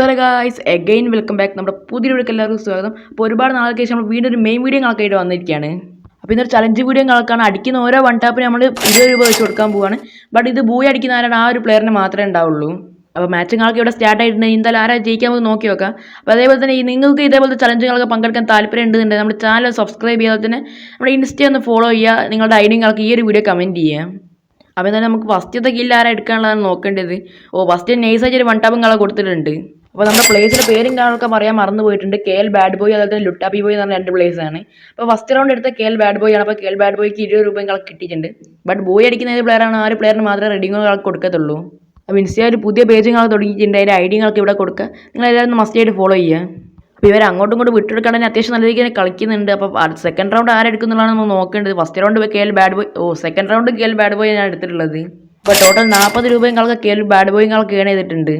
So guys again welcome back നമ്മുടെ പുതിയ വീഡിയോക്ക് എല്ലാവർക്കും സ്വാഗതം. അപ്പോൾ ഒരുപാട് നാൾക്ക് ശേഷം നമ്മൾ വീണ്ടും ഒരു മെയിൻ വീഡിയോ ആയിട്ട് വന്നിരിക്കുകയാണ്. അപ്പോൾ ഇന്നൊരു ചലഞ്ച് വീഡിയോ കണക്കാണ് അടിക്കുന്ന ഓരോ വൺ ടാപ്പിന് നമ്മൾ ഇരുപത് രൂപ വെച്ച് കൊടുക്കാൻ പോവാണ്. ബട്ട് ഇത് ബൂയി അടിക്കുന്ന ആരാണ്? ആ ഒരു പ്ലെയറിന് മാത്രമേ ഉണ്ടാവുള്ളൂ. അപ്പോൾ മാച്ചുകളൊക്കെ ഇവിടെ സ്റ്റാർട്ട് ആയിട്ടുണ്ട്. എന്തായാലും ആരാ ജയിക്കാൻ നമുക്ക് നോക്കി നോക്കാം അപ്പോൾ അതേപോലെ തന്നെ നിങ്ങൾക്ക് ഇതേപോലത്തെ ചലഞ്ചുകളൊക്കെ പങ്കെടുക്കാൻ താല്പര്യം ഉണ്ടെന്നുണ്ടെങ്കിൽ നമ്മുടെ ചാനൽ സബ്സ്ക്രൈബ് ചെയ്യാതെ തന്നെ നമ്മുടെ ഇൻസ്റ്റ ഒന്ന് ഫോളോ ചെയ്യുക. നിങ്ങളുടെ ഐഡിയകളൊക്കെ ഈ ഒരു വീഡിയോ കമന്റ് ചെയ്യാം അപ്പോൾ എന്തായാലും നമുക്ക് ഫസ്റ്റത്തെ കില്ല് ആരാ എടുക്കാനുള്ളതാണ് നോക്കേണ്ടത്. ഓ ഫസ്റ്റ് നൈസായിട്ട് ഒരു വൺ ടാപ്പും കളെ കൊടുത്തിട്ടുണ്ട്. അപ്പോൾ നമ്മുടെ പ്ലേസിന്റെ പേരും കാണാനൊക്കെ പറയാൻ മറന്നു പോയിട്ടുണ്ട്. കെ എൽ ബാഡ് ബോയ് അതായത് തന്നെ ലുട്ടാപ്പി ബോയ് എന്ന് പറഞ്ഞ രണ്ട് പ്ലേസ് ആണ്. അപ്പോൾ ഫസ്റ്റ് റൗണ്ട് എടുത്ത കെ എൽ ബാഡ് ബോയ് ആണ്. അപ്പോൾ കെ എൽ ബാഡ് ബോയ്ക്ക് ഇരുപത് രൂപയും കളക്ക് കിട്ടിയിട്ടുണ്ട്. ബട്ട് ബോയ് അടിക്കുന്ന ഏത് പ്ലെയറാണ് ആ ഒരു പ്ലെയറിന് മാത്രമേ റെഡിങ്ങോ കളക്ക് കൊടുക്കത്തുള്ളൂ. അപ്പോൾ ഇൻസ്റ്റ ഒരു പുതിയ പേജും കളക്ക് തുടങ്ങിയിട്ടുണ്ട്. അതിന്റെ കളക്ക് ഇവിടെ കൊടുക്കുക. നിങ്ങൾ എല്ലാവരും മസ്റ്റ് ആയിട്ട് ഫോളോ ചെയ്യുക. അപ്പോൾ ഇവർ അങ്ങോട്ടും ഇങ്ങോട്ടും വിട്ടെടുക്കാണെങ്കിൽ അത്യാവശ്യം നല്ല രീതിയിൽ കളിക്കുന്നുണ്ട്. അപ്പോൾ സെക്കൻഡ് റൗണ്ട് ആരെടുക്കുന്നുള്ളതാണ് നമ്മൾ നോക്കേണ്ടത്. First round K L bad boy ഓ second round K L bad boy ഞാൻ എടുത്തിട്ടുള്ളത്. അപ്പോൾ ടോട്ടൽ നാൽപ്പത് രൂപയും കളക്ക് കെ എൽ ബാഡ് ബോയും കളക്ക് ഏൺ ചെയ്തിട്ടുണ്ട്.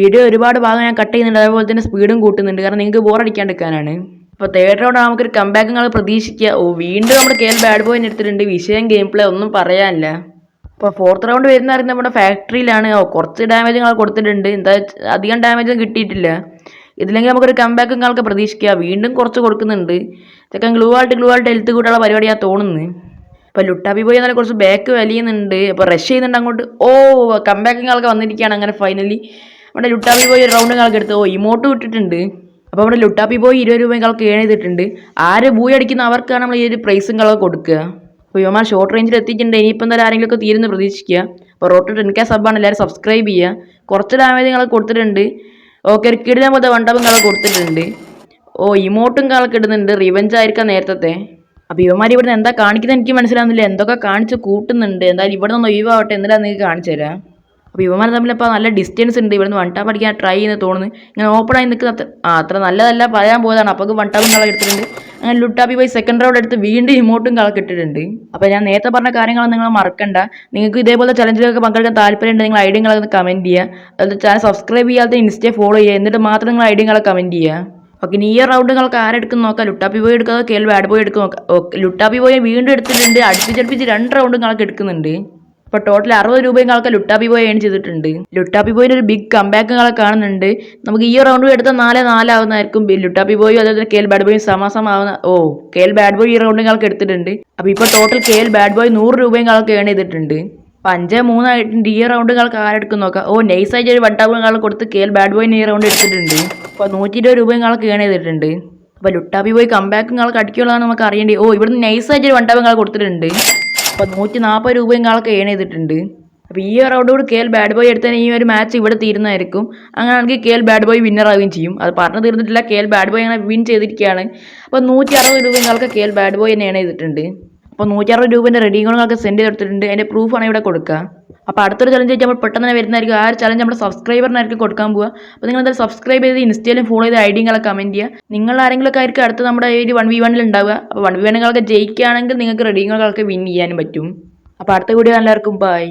വീഡിയോ ഒരുപാട് ഭാഗം ഞാൻ കട്ട് ചെയ്യുന്നുണ്ട്. അതേപോലെ തന്നെ സ്പീഡും കൂട്ടുന്നുണ്ട്. കാരണം നിങ്ങൾക്ക് ബോറടിക്കാണ്ടിരിക്കാനാണ് അപ്പോൾ തേർഡ് നമുക്കൊരു കമ്പാക്ക് നിങ്ങൾ പ്രതീക്ഷിക്കുക. ഓ വീണ്ടും നമ്മുടെ കെ എൽ ബാഡ് ബോയിന് എടുത്തിട്ടുണ്ട്. വിഷയം ഗെയിം പ്ലേ ഒന്നും പറയാനില്ല. അപ്പോൾ ഫോർത്ത് റൗണ്ട് വരുന്ന അറിയുന്ന നമ്മുടെ ഫാക്ടറിയിലാണ് ഓ കുറച്ച് ഡാമേജ് നിങ്ങൾ കൊടുത്തിട്ടുണ്ട്. എന്താ അധികം ഡാമേജ് ഒന്നും കിട്ടിയിട്ടില്ല. ഇതില്ലെങ്കിൽ നമുക്കൊരു കമ്പാക്ക് നിങ്ങൾക്ക് പ്രതീക്ഷിക്കുക വീണ്ടും കുറച്ച് കൊടുക്കുന്നുണ്ട്. ഇതൊക്കെ ഗ്ലൂ ആൾട്ട് ഗ്ലൂ ആൾട്ട് ഹെൽത്ത് കൂട്ടാനുള്ള പരിപാടിയാണ് തോന്നുന്നത് അപ്പോൾ ലുട്ടാപ്പി പോയി എന്നാലും കുറച്ച് ബാക്ക് വലിയുന്നുണ്ട്. അപ്പോൾ റഷ് ചെയ്യുന്നുണ്ട് അങ്ങോട്ട്. ഓ കമ്പാക്ക് നിങ്ങൾക്ക് വന്നിരിക്കുകയാണ്. അങ്ങനെ ഫൈനലി നമ്മുടെ ലുട്ടാപ്പി പോയി ഒരു റൗണ്ട് കളക്ക് എടുത്ത് ഓ ഇമോട്ട് വിട്ടിട്ടുണ്ട്. അപ്പോൾ ഇവിടെ ലുട്ടാപ്പി പോയി ഇരുപത് രൂപയും കളക്ക് ഏൺ ചെയ്തിട്ടുണ്ട്. ആര് ബൂയി അടിക്കുന്ന അവർക്കാണ് നമ്മൾ ഈ ഒരു പ്രൈസും കളൊക്കെ കൊടുക്കുക. അപ്പോൾ യുവമാർ ഷോർട്ട് റേഞ്ചിൽ എത്തിയിട്ടുണ്ട്. തന്നെ ആരെങ്കിലും ഒക്കെ തീരുന്ന് പ്രതീക്ഷിക്കുക. അപ്പോൾ റോട്ട് ടെൻ കെ സബ്ബാണ് എല്ലാവരും സബ്സ്ക്രൈബ് ചെയ്യുക. കുറച്ച് ഡാമേജ് നിങ്ങൾ കൊടുത്തിട്ടുണ്ട്. ഓക്കെ ഒരു കിടിലം പോലത്തെ വണ്ടപ്പും കള കൊടുത്തിട്ടുണ്ട്. ഓ ഇമോട്ടും കളക്ക് ഇടുന്നുണ്ട്. റിവഞ്ച് ആയിരിക്കാം നേരത്തെ അപ്പോൾ ഇവന്മാർ ഇവിടുന്ന് എന്താ കാണിക്കുന്നത് എനിക്ക് മനസ്സിലാവുന്നില്ല. എന്തൊക്കെ കാണിച്ച് കൂട്ടുന്നുണ്ട്. എന്തായാലും ഇവിടെ നിന്ന് ഒഴിവാവട്ടെ. എന്നിട്ടാ നിങ്ങൾക്ക് കാണിച്ചു തരാം? അപ്പോൾ ഇവന്മാർ തമ്മിൽ ഇപ്പോൾ നല്ല ഡിസ്റ്റൻസ് ഉണ്ട്. ഇവിടുന്ന് വൺ ടാപ്പ് അടിക്കാൻ ട്രൈ ചെയ്യുന്ന തോന്നുന്നു. ഇങ്ങനെ ഓപ്പൺ ആയി നിൽക്കുന്ന അത്ര നല്ലതല്ല. പറയാൻ പോയതാണ്. അപ്പോൾ വൺ ടാപ്പ് കള എടുത്തിട്ടുണ്ട്. അങ്ങനെ ലുട്ടാപ്പി പോയി സെക്കൻഡ് റൗണ്ട് എടുത്ത് വീണ്ടും ഇമോട്ടും കളക്ക് ഇട്ടിട്ടുണ്ട്. അപ്പോൾ ഞാൻ നേരത്തെ പറഞ്ഞ കാര്യങ്ങളൊന്നും നിങ്ങൾ മറക്കണ്ട. നിങ്ങൾക്ക് ഇതേപോലെ ചലഞ്ചിലൊക്കെ പങ്കെടുക്കാൻ താല്പര്യമുണ്ട് നിങ്ങൾ ഐഡിയകളൊക്കെ കമന്റ് ചെയ്യുക. അതുപോലെ ചാനൽ സബ്സ്ക്രൈബ് ചെയ്യാത്ത ഇൻസ്റ്റയെ ഫോളോ ചെയ്യുക. എന്നിട്ട് മാത്രം നിങ്ങൾ ഐഡിയകളെ കമന്റ് ചെയ്യുക. ഓക്കെ ഇനി ഈ റൗണ്ട് നിങ്ങൾക്ക് ആരെടുക്കും നോക്കാം. ലുട്ടാപ്പി പോയി എടുക്കാതെ കേൾ ബാഡ് പോയി എടുക്കും നോക്കാം. ലുട്ടാപ്പി പോയി വീണ്ടും എടുത്തിട്ടുണ്ട്. അടുപ്പിച്ചടുപ്പിച്ച് രണ്ട് റൗണ്ട് നിങ്ങൾക്ക് എടുക്കുന്നുണ്ട്. അപ്പോൾ ടോട്ടൽ അറുപത് രൂപയും കാലൊക്കെ ലുട്ടാപ്പി ബോയ് ഏൺ ചെയ്തിട്ടുണ്ട്. ലുട്ടാപ്പി ബോയിന് ഒരു ബിഗ് കമ്പാക്ക് കാളെ കാണുന്നുണ്ട്. നമുക്ക് ഈ റൗണ്ട് എടുത്ത നാല് നാലാവുന്നതായിരിക്കും. ലുട്ടാപ്പി ബോയും അതേപോലെ കെ എൽ ബാഡ് ബോയും സമാസമാവുന്ന ഓ കെ എൽ ബാഡ് ബോയ് ഈ റൗണ്ടും കാലൊക്കെ എടുത്തിട്ടുണ്ട്. അപ്പോൾ ഇപ്പോൾ total K L bad boy നൂറ് രൂപയും കാലൊക്കെ ഏൺ ചെയ്തിട്ടുണ്ട്. അപ്പോൾ അഞ്ച് മൂന്നായിട്ടുണ്ട്. ഈ റൗണ്ട് കാലൊക്കെ ആരെടുക്കും നോക്കാം. ഓ നൈസായിട്ട് ഒരു വട്ടാപ്പ് കാലം കൊടുത്ത് എൽ ബാഡ് ബോയിന് ഈ റൗണ്ട് എടുത്തിട്ടുണ്ട്. അപ്പോൾ നൂറ്റി ഇരുപത് രൂപയും കാലൊക്കെ ഏൺ ചെയ്തിട്ടുണ്ട്. അപ്പോൾ ലുട്ടാപ്പി പോയി കമ്പാക്കും കാലൊക്കെ അടിക്കുള്ളതാണ് നമുക്ക് അറിയേണ്ടത്. ഓ ഇവിടുന്ന് നൈസായിട്ട് ഒരു വട്ടാപ്പും കാലം കൊടുത്തിട്ടുണ്ട്. അപ്പോൾ നൂറ്റി നാൽപ്പത് രൂപയും കാലൊക്കെ ഏൺ ചെയ്തിട്ടുണ്ട്. അപ്പോൾ ഈ റൗണ്ട് കൂടി കെ എൽ ബാഡ് ബോയ് എടുത്താൽ ഈ ഒരു മാച്ച് ഇവിടെ തീരുന്നതായിരിക്കും. അങ്ങനെയാണെങ്കിൽ K L bad boy winner ആവുകയും ചെയ്യും. അത് പറഞ്ഞു തീർന്നിട്ടില്ല കെ എൽ ബാഡ് ബോയ് അങ്ങനെ വിൻ ചെയ്തിരിക്കുകയാണ്. അപ്പോൾ നൂറ്റി അറുപത് രൂപയും കാലൊക്കെ കെ എൽ ബാഡ് ബോയ് തന്നെ ഏൺ ചെയ്തിട്ടുണ്ട്. അപ്പോൾ നൂറ്റി അറുപത് രൂപേന്റെ റെഡിയും റെഡിങ്ങുകളൊക്കെ സെൻഡ് ചെയ്തെടുത്തിട്ടുണ്ട് അതിന്റെ പ്രൂഫാണ് ഇവിടെ കൊടുക്കുക. അപ്പോൾ അടുത്തൊരു ചലഞ്ച് ചോദിച്ചാൽ നമ്മൾ പെട്ടെന്ന് തന്നെ വരുന്നതായിരിക്കും. ആ ഒരു ചലഞ്ച് നമ്മുടെ സബ്സ്ക്രൈബറിനായിരിക്കും കൊടുക്കാൻ പോവുക. അപ്പോൾ നിങ്ങൾ എന്തായാലും സബ്സ്ക്രൈബ് ചെയ്ത് ഇൻസ്റ്റയിലും ഫോളോ ചെയ്ത് ഐഡിയങ്ങളെ കമന്റ് ചെയ്യുക. നിങ്ങൾ ആരെങ്കിലുമൊക്കെ ആയിരിക്കും അടുത്ത് നമ്മുടെ ഈ ഒരു വൺ വി വണ്ണിൽ ഉണ്ടാവുക. അപ്പോൾ വൺ വി വണ്ണുകളൊക്കെ ജയിക്കുകയാണെങ്കിൽ നിങ്ങൾക്ക് റെഡിങ്ങുകളൊക്കെ വിൻ ചെയ്യാനും പറ്റും. അപ്പോൾ അടുത്ത വീഡിയോ എല്ലാവർക്കും ബൈ